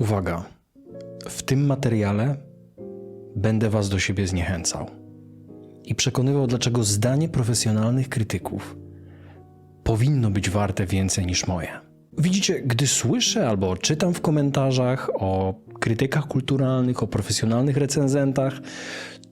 Uwaga. W tym materiale będę Was do siebie zniechęcał i przekonywał, dlaczego zdanie profesjonalnych krytyków powinno być warte więcej niż moje. Widzicie, gdy słyszę albo czytam w komentarzach o krytykach kulturalnych, o profesjonalnych recenzentach,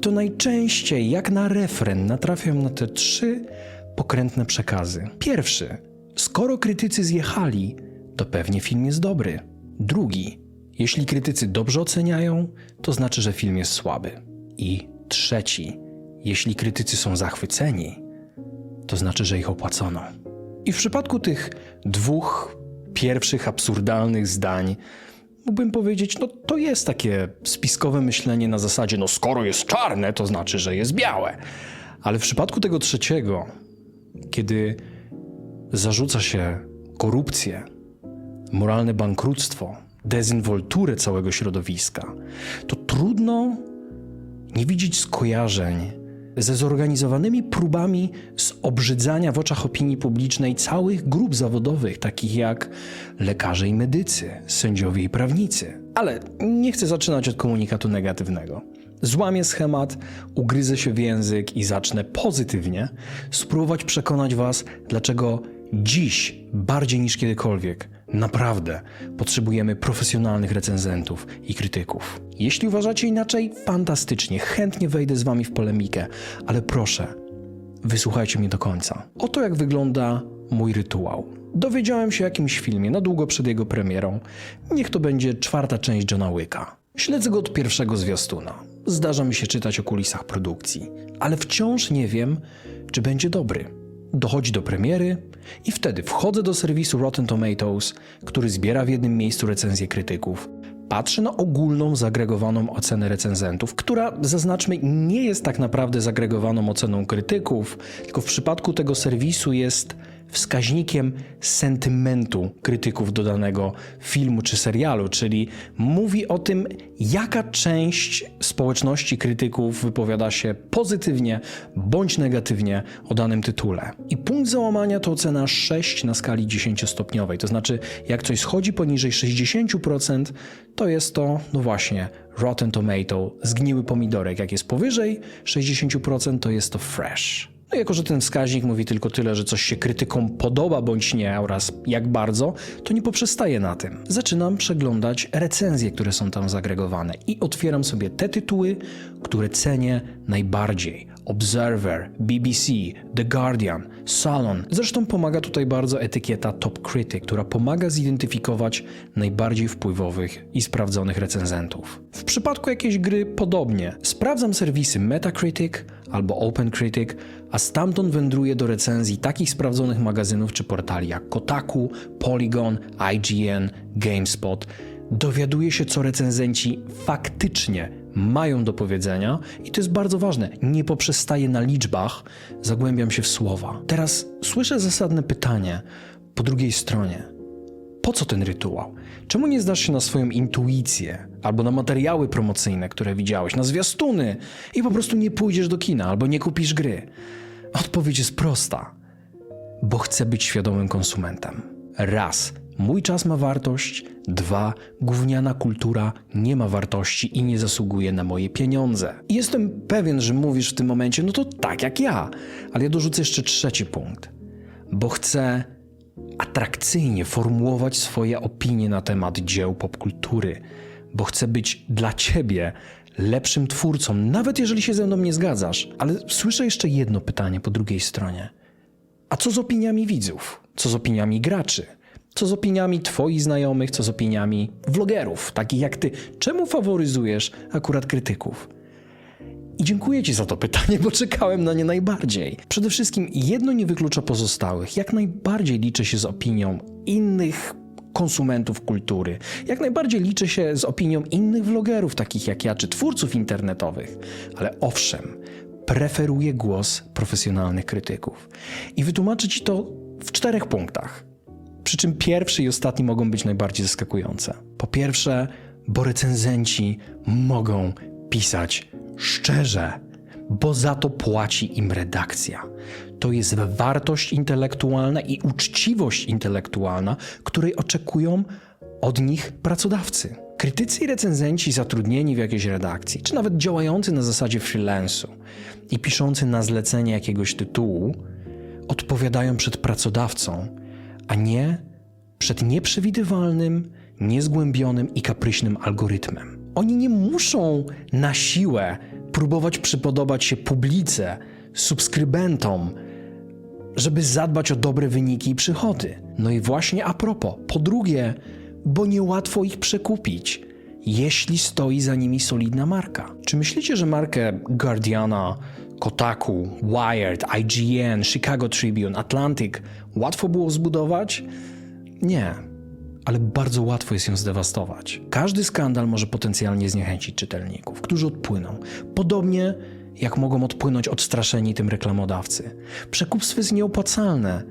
to najczęściej, jak na refren, natrafiam na te trzy pokrętne przekazy. Pierwszy: skoro krytycy zjechali, to pewnie film jest dobry. Drugi: jeśli krytycy dobrze oceniają, to znaczy, że film jest słaby. I trzeci: jeśli krytycy są zachwyceni, to znaczy, że ich opłacono. I w przypadku tych dwóch pierwszych absurdalnych zdań, mógłbym powiedzieć, no to jest takie spiskowe myślenie na zasadzie, no skoro jest czarne, to znaczy, że jest białe. Ale w przypadku tego trzeciego, kiedy zarzuca się korupcję, moralne bankructwo, dezynwolturę całego środowiska, to trudno nie widzieć skojarzeń ze zorganizowanymi próbami zobrzydzania w oczach opinii publicznej całych grup zawodowych, takich jak lekarze i medycy, sędziowie i prawnicy. Ale nie chcę zaczynać od komunikatu negatywnego. Złamię schemat, ugryzę się w język i zacznę pozytywnie spróbować przekonać Was, dlaczego dziś, bardziej niż kiedykolwiek, naprawdę potrzebujemy profesjonalnych recenzentów i krytyków. Jeśli uważacie inaczej, fantastycznie, chętnie wejdę z Wami w polemikę, ale proszę, wysłuchajcie mnie do końca. Oto jak wygląda mój rytuał. Dowiedziałem się o jakimś filmie na długo przed jego premierą. Niech to będzie czwarta część Johna Wicka. Śledzę go od pierwszego zwiastuna. Zdarza mi się czytać o kulisach produkcji, ale wciąż nie wiem, czy będzie dobry. Dochodzi do premiery i wtedy wchodzę do serwisu Rotten Tomatoes, który zbiera w jednym miejscu recenzje krytyków. Patrzę na ogólną, zagregowaną ocenę recenzentów, która, zaznaczmy, nie jest tak naprawdę zagregowaną oceną krytyków, tylko w przypadku tego serwisu jest wskaźnikiem sentymentu krytyków do danego filmu czy serialu, czyli mówi o tym, jaka część społeczności krytyków wypowiada się pozytywnie bądź negatywnie o danym tytule. I punkt załamania to ocena 6 na skali 10-stopniowej, to znaczy jak coś schodzi poniżej 60%, to jest to, no właśnie, Rotten Tomato, zgniły pomidorek. Jak jest powyżej 60%, to jest to fresh. No jako, że ten wskaźnik mówi tylko tyle, że coś się krytykom podoba bądź nie oraz jak bardzo, to nie poprzestaję na tym. Zaczynam przeglądać recenzje, które są tam zagregowane i otwieram sobie te tytuły, które cenię najbardziej. Observer, BBC, The Guardian, Salon. Zresztą pomaga tutaj bardzo etykieta Top Critic, która pomaga zidentyfikować najbardziej wpływowych i sprawdzonych recenzentów. W przypadku jakiejś gry podobnie. Sprawdzam serwisy Metacritic albo OpenCritic, a stamtąd wędruję do recenzji takich sprawdzonych magazynów czy portali jak Kotaku, Polygon, IGN, GameSpot. Dowiaduję się, co recenzenci faktycznie mają do powiedzenia i to jest bardzo ważne. Nie poprzestaję na liczbach, zagłębiam się w słowa. Teraz słyszę zasadne pytanie po drugiej stronie. Po co ten rytuał? Czemu nie zdasz się na swoją intuicję albo na materiały promocyjne, które widziałeś, na zwiastuny i po prostu nie pójdziesz do kina albo nie kupisz gry? Odpowiedź jest prosta. Bo chcę być świadomym konsumentem. Raz, mój czas ma wartość. Dwa, gówniana kultura nie ma wartości i nie zasługuje na moje pieniądze. I Jestem pewien, że mówisz w tym momencie, no to tak jak ja. Ale ja dorzucę jeszcze trzeci punkt. Bo chcę atrakcyjnie formułować swoje opinie na temat dzieł popkultury, bo chcę być dla ciebie lepszym twórcą, nawet jeżeli się ze mną nie zgadzasz. Ale słyszę jeszcze jedno pytanie po drugiej stronie. A co z opiniami widzów? Co z opiniami graczy? Co z opiniami twoich znajomych? Co z opiniami vlogerów, takich jak ty? Czemu faworyzujesz akurat krytyków? I dziękuję Ci za to pytanie, bo czekałem na nie najbardziej. Przede wszystkim jedno nie wyklucza pozostałych. Jak najbardziej liczę się z opinią innych konsumentów kultury. Jak najbardziej liczę się z opinią innych vlogerów, takich jak ja, czy twórców internetowych. Ale owszem, preferuję głos profesjonalnych krytyków. I wytłumaczę Ci to w czterech punktach. Przy czym pierwszy i ostatni mogą być najbardziej zaskakujące. Po pierwsze, bo recenzenci mogą pisać szczerze, bo za to płaci im redakcja. To jest wartość intelektualna i uczciwość intelektualna, której oczekują od nich pracodawcy. Krytycy i recenzenci zatrudnieni w jakiejś redakcji, czy nawet działający na zasadzie freelansu i piszący na zlecenie jakiegoś tytułu, odpowiadają przed pracodawcą, a nie przed nieprzewidywalnym, niezgłębionym i kapryśnym algorytmem. Oni nie muszą na siłę próbować przypodobać się publice, subskrybentom, żeby zadbać o dobre wyniki i przychody. No i właśnie a propos, po drugie, bo niełatwo ich przekupić, jeśli stoi za nimi solidna marka. Czy myślicie, że markę Guardiana, Kotaku, Wired, IGN, Chicago Tribune, Atlantic łatwo było zbudować? Nie, ale bardzo łatwo jest ją zdewastować. Każdy skandal może potencjalnie zniechęcić czytelników, którzy odpłyną. Podobnie jak mogą odpłynąć odstraszeni tym reklamodawcy. Przekupstwo jest nieopłacalne,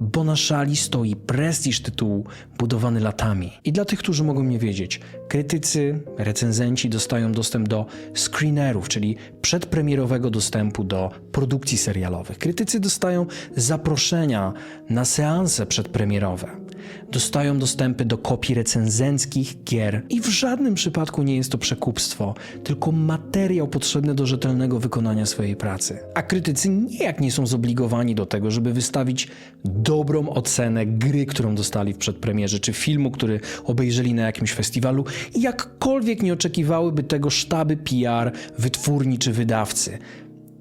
bo na szali stoi prestiż tytułu budowany latami. I dla tych, którzy mogą nie wiedzieć, krytycy, recenzenci dostają dostęp do screenerów, czyli przedpremierowego dostępu do produkcji serialowych. Krytycy dostają zaproszenia na seanse przedpremierowe. Dostają dostępy do kopii recenzenckich gier i w żadnym przypadku nie jest to przekupstwo, tylko materiał potrzebny do rzetelnego wykonania swojej pracy. A krytycy nijak nie są zobligowani do tego, żeby wystawić dobrą ocenę gry, którą dostali w przedpremierze, czy filmu, który obejrzeli na jakimś festiwalu jakkolwiek nie oczekiwałyby tego sztaby PR, wytwórni czy wydawcy.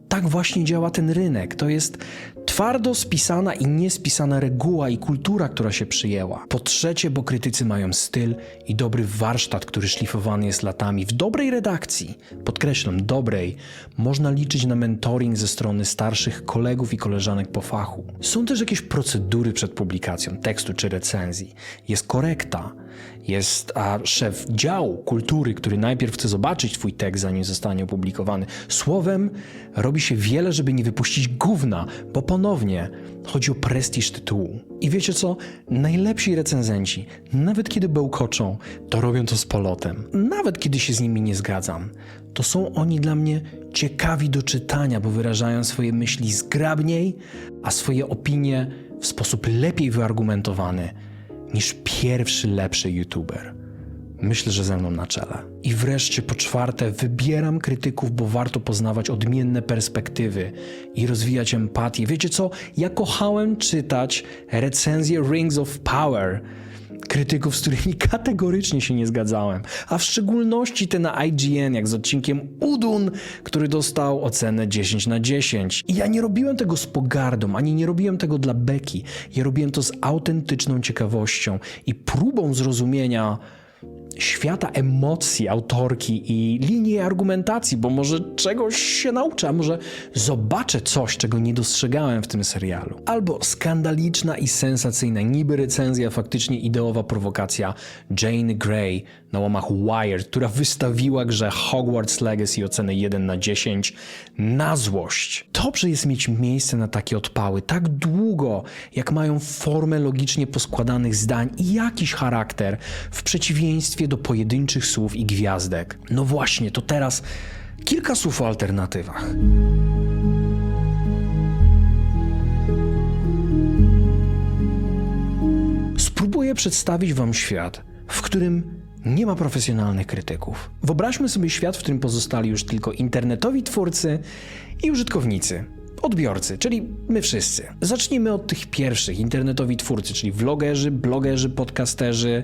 Tak właśnie działa ten rynek. To jest twardo spisana i niespisana reguła i kultura, która się przyjęła. Po trzecie, bo krytycy mają styl i dobry warsztat, który szlifowany jest latami. W dobrej redakcji, podkreślam, dobrej, można liczyć na mentoring ze strony starszych kolegów i koleżanek po fachu. Są też jakieś procedury przed publikacją tekstu czy recenzji. Jest korekta. Jest a, szef działu kultury, który najpierw chce zobaczyć twój tekst, zanim zostanie opublikowany. Słowem, robi się wiele, żeby nie wypuścić gówna, bo ponownie chodzi o prestiż tytułu. I wiecie co? Najlepsi recenzenci, nawet kiedy bełkoczą, to robią to z polotem. Nawet kiedy się z nimi nie zgadzam, to są oni dla mnie ciekawi do czytania, bo wyrażają swoje myśli zgrabniej, a swoje opinie w sposób lepiej wyargumentowany niż pierwszy lepszy youtuber. Myślę, że ze mną na czele. I wreszcie po czwarte, wybieram krytyków, bo warto poznawać odmienne perspektywy i rozwijać empatię. Wiecie co? Ja kochałem czytać recenzje Rings of Power krytyków, z którymi kategorycznie się nie zgadzałem, a w szczególności te na IGN, jak z odcinkiem Udun, który dostał ocenę 10 na 10. I ja nie robiłem tego z pogardą, ani nie robiłem tego dla beki. Ja robiłem to z autentyczną ciekawością i próbą zrozumienia świata emocji autorki i linii argumentacji, bo może czegoś się nauczę, może zobaczę coś, czego nie dostrzegałem w tym serialu. Albo skandaliczna i sensacyjna niby recenzja, faktycznie ideowa prowokacja Jane Grey na łamach Wired, która wystawiła grze Hogwarts Legacy ocenę 1 na 10 na złość. Dobrze jest mieć miejsce na takie odpały tak długo, jak mają formę logicznie poskładanych zdań i jakiś charakter, w do pojedynczych słów i gwiazdek. No właśnie, to teraz kilka słów o alternatywach. Spróbuję przedstawić Wam świat, w którym nie ma profesjonalnych krytyków. Wyobraźmy sobie świat, w którym pozostali już tylko internetowi twórcy i użytkownicy. Odbiorcy, czyli my wszyscy. Zacznijmy od tych pierwszych, internetowi twórcy, czyli vlogerzy, blogerzy, podcasterzy,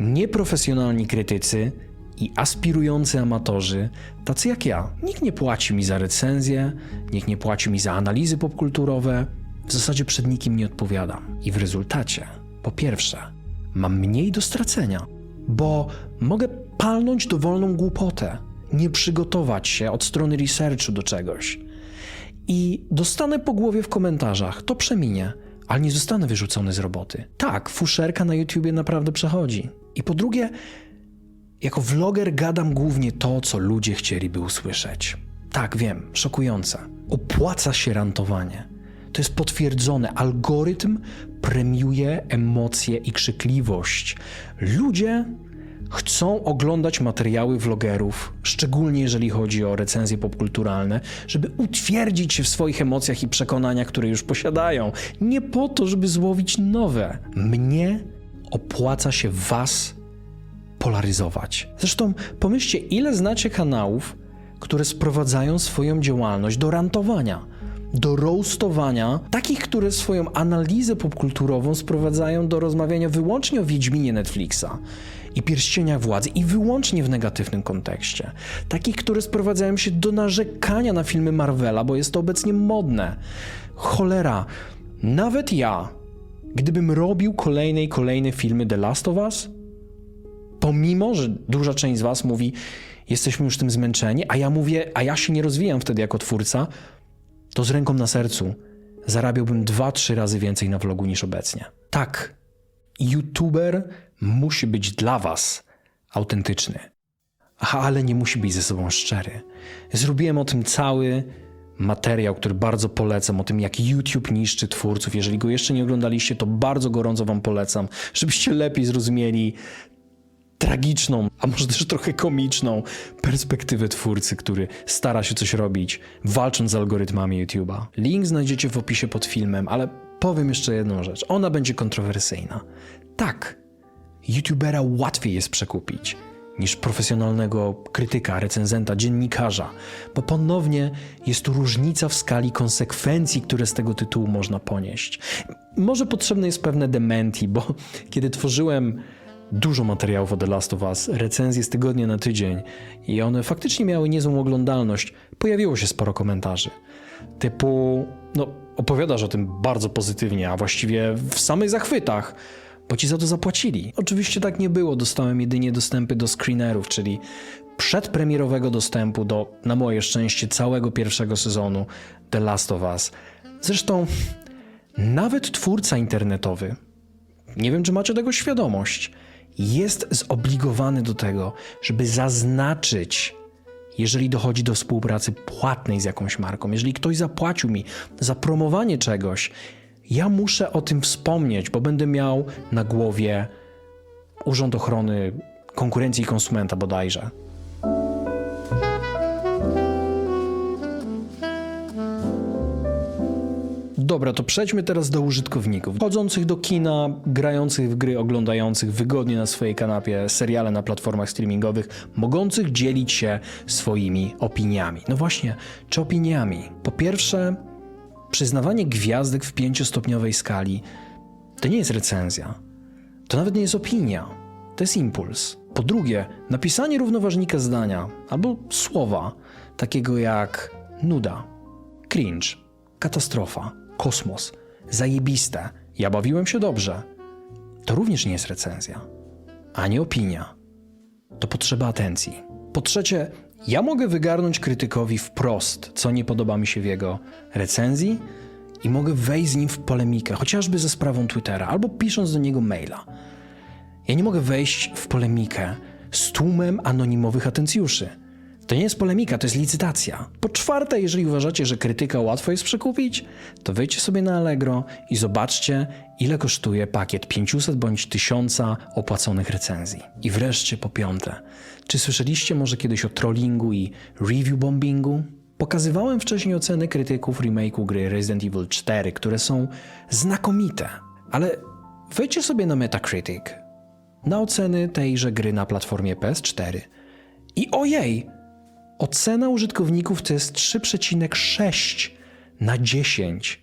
nieprofesjonalni krytycy i aspirujący amatorzy, tacy jak ja. Nikt nie płaci mi za recenzje, nikt nie płaci mi za analizy popkulturowe. W zasadzie przed nikim nie odpowiadam. I w rezultacie, po pierwsze, mam mniej do stracenia, bo mogę palnąć dowolną głupotę, nie przygotować się od strony researchu do czegoś. I dostanę po głowie w komentarzach, to przeminie, ale nie zostanę wyrzucony z roboty. Tak, fuszerka na YouTubie naprawdę przechodzi. I po drugie, jako vloger gadam głównie to, co ludzie chcieliby usłyszeć. Tak, wiem, szokujące. Opłaca się rantowanie. To jest potwierdzone. Algorytm premiuje emocje i krzykliwość. Ludzie chcą oglądać materiały vlogerów, szczególnie jeżeli chodzi o recenzje popkulturalne, żeby utwierdzić się w swoich emocjach i przekonaniach, które już posiadają. Nie po to, żeby złowić nowe. Mnie opłaca się Was polaryzować. Zresztą pomyślcie, ile znacie kanałów, które sprowadzają swoją działalność do rantowania, do roastowania, takich, które swoją analizę popkulturową sprowadzają do rozmawiania wyłącznie o Wiedźminie Netflixa i pierścieniach władzy i wyłącznie w negatywnym kontekście. Takich, które sprowadzają się do narzekania na filmy Marvela, bo jest to obecnie modne. Cholera, nawet ja, gdybym robił kolejne i kolejne filmy The Last of Us, pomimo, że duża część z was mówi, jesteśmy już tym zmęczeni, a ja mówię, a ja się nie rozwijam wtedy jako twórca, to z ręką na sercu zarabiałbym dwa, trzy razy więcej na vlogu niż obecnie. Tak, YouTuber musi być dla was autentyczny, Aha, ale nie musi być ze sobą szczery. Zrobiłem o tym cały materiał, który bardzo polecam, o tym jak YouTube niszczy twórców. Jeżeli go jeszcze nie oglądaliście, to bardzo gorąco wam polecam, żebyście lepiej zrozumieli tragiczną, a może też trochę komiczną perspektywę twórcy, który stara się coś robić, walcząc z algorytmami YouTube'a. Link znajdziecie w opisie pod filmem, ale powiem jeszcze jedną rzecz. Ona będzie kontrowersyjna. Tak, YouTubera łatwiej jest przekupić niż profesjonalnego krytyka, recenzenta, dziennikarza, bo ponownie jest tu różnica w skali konsekwencji, które z tego tytułu można ponieść. Może potrzebne jest pewne dementi, bo kiedy tworzyłem dużo materiałów o The Last of Us, recenzje z tygodnia na tydzień i one faktycznie miały niezłą oglądalność, pojawiło się sporo komentarzy. Typu, no opowiadasz o tym bardzo pozytywnie, a właściwie w samych zachwytach, bo ci za to zapłacili. Oczywiście tak nie było, dostałem jedynie dostępy do screenerów, czyli przedpremierowego dostępu do, na moje szczęście, całego pierwszego sezonu The Last of Us. Zresztą nawet twórca internetowy, nie wiem czy macie tego świadomość, jest zobligowany do tego, żeby zaznaczyć, jeżeli dochodzi do współpracy płatnej z jakąś marką, jeżeli ktoś zapłacił mi za promowanie czegoś, ja muszę o tym wspomnieć, bo będę miał na głowie Urząd Ochrony Konkurencji i Konsumenta bodajże. Dobra, to przejdźmy teraz do użytkowników. Chodzących do kina, grających w gry, oglądających wygodnie na swojej kanapie seriale na platformach streamingowych, mogących dzielić się swoimi opiniami. No właśnie, czy opiniami? Po pierwsze, przyznawanie gwiazdek w pięciostopniowej skali to nie jest recenzja. To nawet nie jest opinia. To jest impuls. Po drugie, napisanie równoważnika zdania albo słowa takiego jak nuda, cringe, katastrofa, kosmos, zajebiste, ja bawiłem się dobrze. To również nie jest recenzja, ani opinia. To potrzeba atencji. Po trzecie, ja mogę wygarnąć krytykowi wprost, co nie podoba mi się w jego recenzji, i mogę wejść z nim w polemikę, chociażby ze sprawą Twittera, albo pisząc do niego maila. Ja nie mogę wejść w polemikę z tłumem anonimowych atencjuszy. To nie jest polemika, to jest licytacja. Po czwarte, jeżeli uważacie, że krytyka łatwo jest przekupić, to wejdźcie sobie na Allegro i zobaczcie, ile kosztuje pakiet 500 bądź 1000 opłaconych recenzji. I wreszcie po piąte, czy słyszeliście może kiedyś o trollingu i review bombingu? Pokazywałem wcześniej oceny krytyków remake'u gry Resident Evil 4, które są znakomite, ale wejdźcie sobie na Metacritic, na oceny tejże gry na platformie PS4 i ojej, Ocena użytkowników to jest 3,6 na 10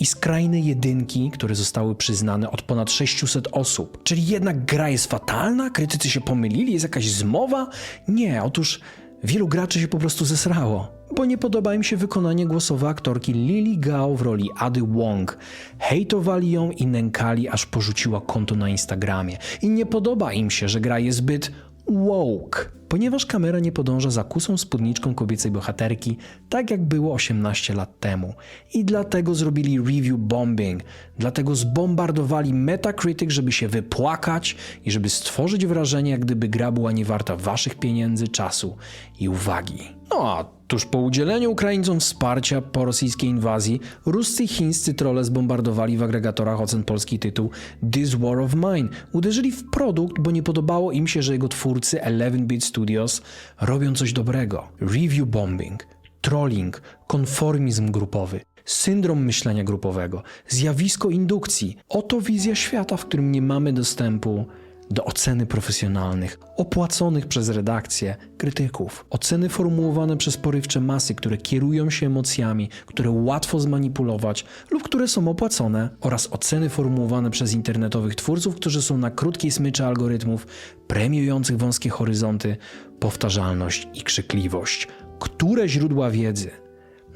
i skrajne jedynki, które zostały przyznane od ponad 600 osób. Czyli jednak gra jest fatalna? Krytycy się pomylili? Jest jakaś zmowa? Nie, otóż wielu graczy się po prostu zesrało, bo nie podoba im się wykonanie głosowe aktorki Lily Gao w roli Ady Wong. Hejtowali ją i nękali, aż porzuciła konto na Instagramie. I nie podoba im się, że gra jest zbyt woke, ponieważ kamera nie podąża za kusą spódniczką kobiecej bohaterki, tak jak było 18 lat temu. I dlatego zrobili review bombing, dlatego zbombardowali Metacritic, żeby się wypłakać i żeby stworzyć wrażenie, jak gdyby gra była niewarta waszych pieniędzy, czasu i uwagi. No a Tuż po udzieleniu Ukraińcom wsparcia po rosyjskiej inwazji, ruscy i chińscy trolle zbombardowali w agregatorach ocen polski tytuł This War of Mine. Uderzyli w produkt, bo nie podobało im się, że jego twórcy 11-bit Studios robią coś dobrego. Review bombing, trolling, konformizm grupowy, syndrom myślenia grupowego, zjawisko indukcji. Oto wizja świata, w którym nie mamy dostępu do oceny profesjonalnych, opłaconych przez redakcję krytyków. Oceny formułowane przez porywcze masy, które kierują się emocjami, które łatwo zmanipulować lub które są opłacone, oraz oceny formułowane przez internetowych twórców, którzy są na krótkiej smyczy algorytmów, premiujących wąskie horyzonty, powtarzalność i krzykliwość. Które źródła wiedzy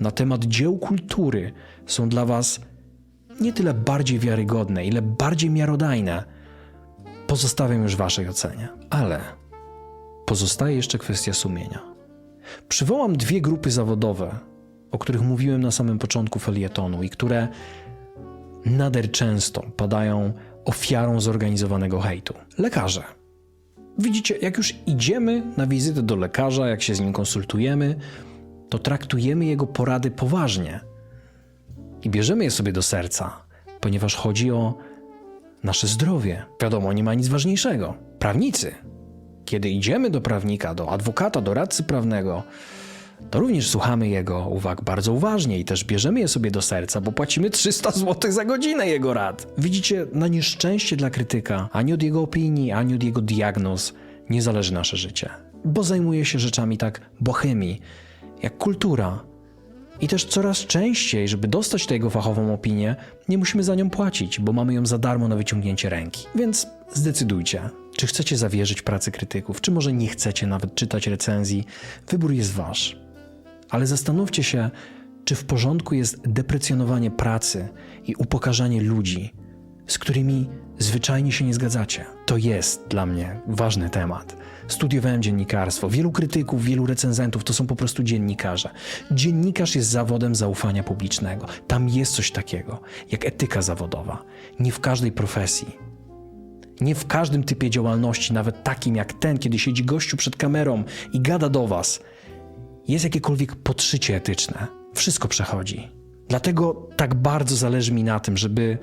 na temat dzieł kultury są dla Was nie tyle bardziej wiarygodne, ile bardziej miarodajne, pozostawiam już Waszej ocenie. Ale pozostaje jeszcze kwestia sumienia. Przywołam dwie grupy zawodowe, o których mówiłem na samym początku felietonu i które nader często padają ofiarą zorganizowanego hejtu. Lekarze. Widzicie, jak już idziemy na wizytę do lekarza, jak się z nim konsultujemy, to traktujemy jego porady poważnie i bierzemy je sobie do serca, ponieważ chodzi o nasze zdrowie. Wiadomo, nie ma nic ważniejszego. Prawnicy. Kiedy idziemy do prawnika, do adwokata, do radcy prawnego, to również słuchamy jego uwag bardzo uważnie i też bierzemy je sobie do serca, bo płacimy 300 zł za godzinę jego rad. Widzicie, na nieszczęście dla krytyka, ani od jego opinii, ani od jego diagnoz nie zależy nasze życie, bo zajmuje się rzeczami tak bohemii, jak kultura. I też coraz częściej, żeby dostać tę jego fachową opinię, nie musimy za nią płacić, bo mamy ją za darmo na wyciągnięcie ręki. Więc zdecydujcie, czy chcecie zawierzyć pracy krytyków, czy może nie chcecie nawet czytać recenzji. Wybór jest wasz. Ale zastanówcie się, czy w porządku jest deprecjonowanie pracy i upokarzanie ludzi, z którymi zwyczajnie się nie zgadzacie. To jest dla mnie ważny temat. Studiowałem dziennikarstwo. Wielu krytyków, wielu recenzentów to są po prostu dziennikarze. Dziennikarz jest zawodem zaufania publicznego. Tam jest coś takiego jak etyka zawodowa. Nie w każdej profesji. Nie w każdym typie działalności, nawet takim jak ten, kiedy siedzi gościu przed kamerą i gada do was, jest jakiekolwiek podszycie etyczne. Wszystko przechodzi. Dlatego tak bardzo zależy mi na tym, żeby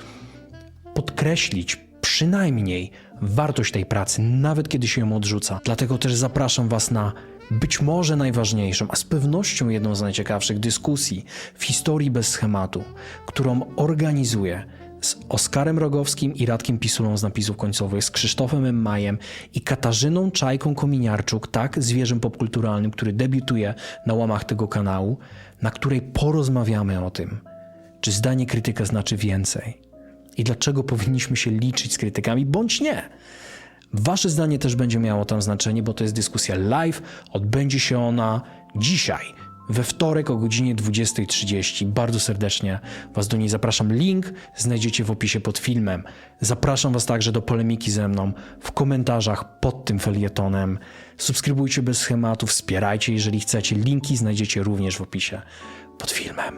podkreślić przynajmniej wartość tej pracy, nawet kiedy się ją odrzuca. Dlatego też zapraszam Was na być może najważniejszą, a z pewnością jedną z najciekawszych dyskusji w historii bez schematu, którą organizuję z Oskarem Rogowskim i Radkiem Pisulą z napisów końcowych, z Krzysztofem M. Majem i Katarzyną Czajką Kominiarczuk, tak, zwierzem popkulturalnym, który debiutuje na łamach tego kanału, na której porozmawiamy o tym, czy zdanie krytyka znaczy więcej i dlaczego powinniśmy się liczyć z krytykami, bądź nie. Wasze zdanie też będzie miało tam znaczenie, bo to jest dyskusja live. Odbędzie się ona dzisiaj, we wtorek o godzinie 20.30. Bardzo serdecznie Was do niej zapraszam. Link znajdziecie w opisie pod filmem. Zapraszam Was także do polemiki ze mną w komentarzach pod tym felietonem. Subskrybujcie bez schematów, wspierajcie jeżeli chcecie. Linki znajdziecie również w opisie pod filmem.